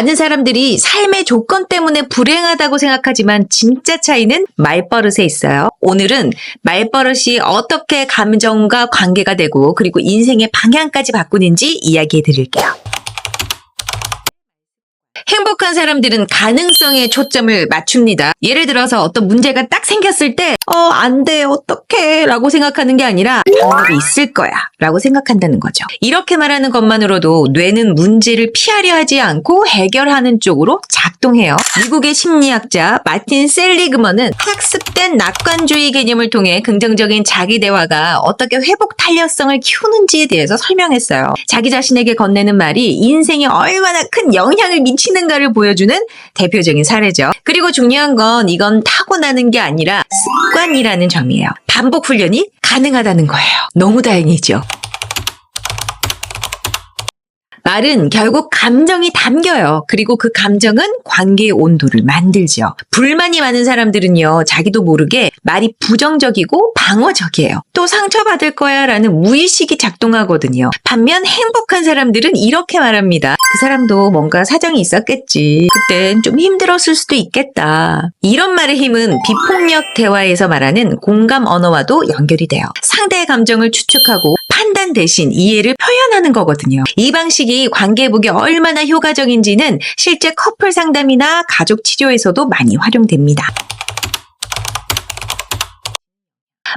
많은 사람들이 삶의 조건 때문에 불행하다고 생각하지만 진짜 차이는 말버릇에 있어요. 오늘은 말버릇이 어떻게 감정과 관계가 되고 그리고 인생의 방향까지 바꾸는지 이야기해 드릴게요. 행복한 사람들은 가능성에 초점을 맞춥니다. 예를 들어서 어떤 문제가 딱 생겼을 때, 어, 안 돼, 어떡해, 라고 생각하는 게 아니라, 방법이 있을 거야, 라고 생각한다는 거죠. 이렇게 말하는 것만으로도 뇌는 문제를 피하려 하지 않고 해결하는 쪽으로 작동해요. 미국의 심리학자 마틴 셀리그먼은 학습된 낙관주의 개념을 통해 긍정적인 자기 대화가 어떻게 회복 탄력성을 키우는지에 대해서 설명했어요. 자기 자신에게 건네는 말이 인생에 얼마나 큰 영향을 미치는가를 보여주는 대표적인 사례죠. 그리고 중요한 건 이건 타고나는 게 아니라 습관 이라는 점이에요. 반복 훈련이 가능하다는 거예요. 너무 다행이죠. 말은 결국 감정이 담겨요. 그리고 그 감정은 관계의 온도를 만들죠. 불만이 많은 사람들은요, 자기도 모르게 말이 부정적이고 방어적이에요. 또 상처받을 거야 라는 무의식이 작동하거든요. 반면 행복한 사람들은 이렇게 말합니다. 그 사람도 뭔가 사정이 있었겠지. 그땐 좀 힘들었을 수도 있겠다. 이런 말의 힘은 비폭력 대화에서 말하는 공감 언어와도 연결이 돼요. 상대의 감정을 추측하고 판단 대신 이해를 표현하는 거거든요. 이 방식이 관계회복에 얼마나 효과적인지는 실제 커플 상담이나 가족 치료에서도 많이 활용됩니다.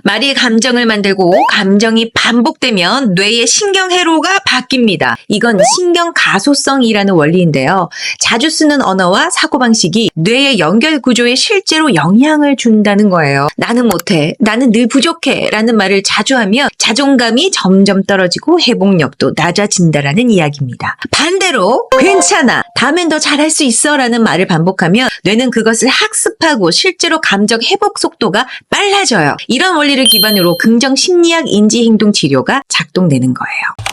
말이 감정을 만들고 감정이 반복되면 뇌의 신경 회로가 바뀝니다. 이건 신경 가소성이라는 원리인데요. 자주 쓰는 언어와 사고방식이 뇌의 연결 구조에 실제로 영향을 준다는 거예요. 나는 못해. 나는 늘 부족해. 라는 말을 자주 하면 자존감이 점점 떨어지고 회복력도 낮아진다라는 이야기입니다. 반대로 괜찮아. 다음엔 더 잘할 수 있어. 라는 말을 반복하면 뇌는 그것을 학습하고 실제로 감정 회복 속도가 빨라져요. 이런 원리를 기반으로 긍정 심리학 인지 행동 치료가 작동되는 거예요.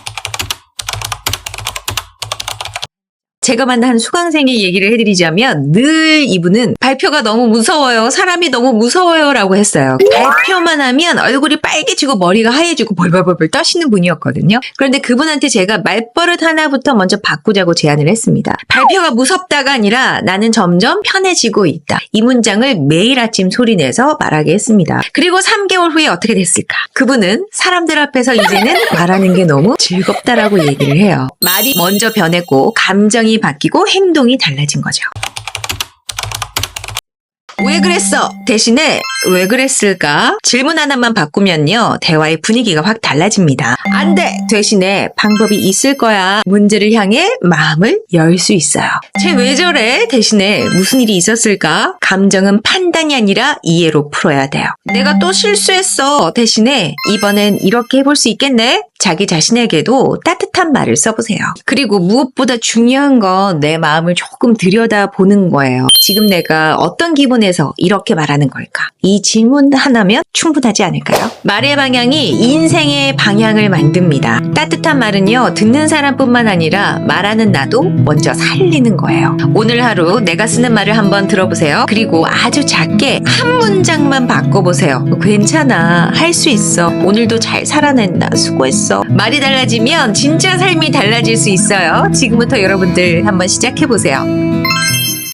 제가 만난 수강생의 얘기를 해드리자면 늘 이분은 발표가 너무 무서워요. 사람이 너무 무서워요. 라고 했어요. 발표만 하면 얼굴이 빨개지고 머리가 하얘지고 벌벌벌벌 떠시는 분이었거든요. 그런데 그분한테 제가 말버릇 하나부터 먼저 바꾸자고 제안을 했습니다. 발표가 무섭다가 아니라 나는 점점 편해지고 있다. 이 문장을 매일 아침 소리내서 말하게 했습니다. 그리고 3개월 후에 어떻게 됐을까? 그분은 사람들 앞에서 이제는 말하는 게 너무 즐겁다라고 얘기를 해요. 말이 먼저 변했고 감정이 바뀌고 행동이 달라진 거죠. 왜 그랬어? 대신에 왜 그랬을까? 질문 하나만 바꾸면요. 대화의 분위기가 확 달라집니다. 안 돼! 대신에 방법이 있을 거야. 문제를 향해 마음을 열 수 있어요. 쟤 왜 저래? 대신에 무슨 일이 있었을까? 감정은 판단이 아니라 이해로 풀어야 돼요. 내가 또 실수했어. 대신에 이번엔 이렇게 해볼 수 있겠네? 자기 자신에게도 따뜻한 말을 써보세요. 그리고 무엇보다 중요한 건 내 마음을 조금 들여다보는 거예요. 지금 내가 어떤 기분에서 이렇게 말하는 걸까? 이 질문 하나면 충분하지 않을까요? 말의 방향이 인생의 방향을 만듭니다. 따뜻한 말은요, 듣는 사람뿐만 아니라 말하는 나도 먼저 살리는 거예요. 오늘 하루 내가 쓰는 말을 한번 들어보세요. 그리고 아주 작게 한 문장만 바꿔보세요. 괜찮아. 할 수 있어. 오늘도 잘 살아냈나. 수고했 어. 말이 달라지면 진짜 삶이 달라질 수 있어요. 지금부터 여러분들 한번 시작해보세요.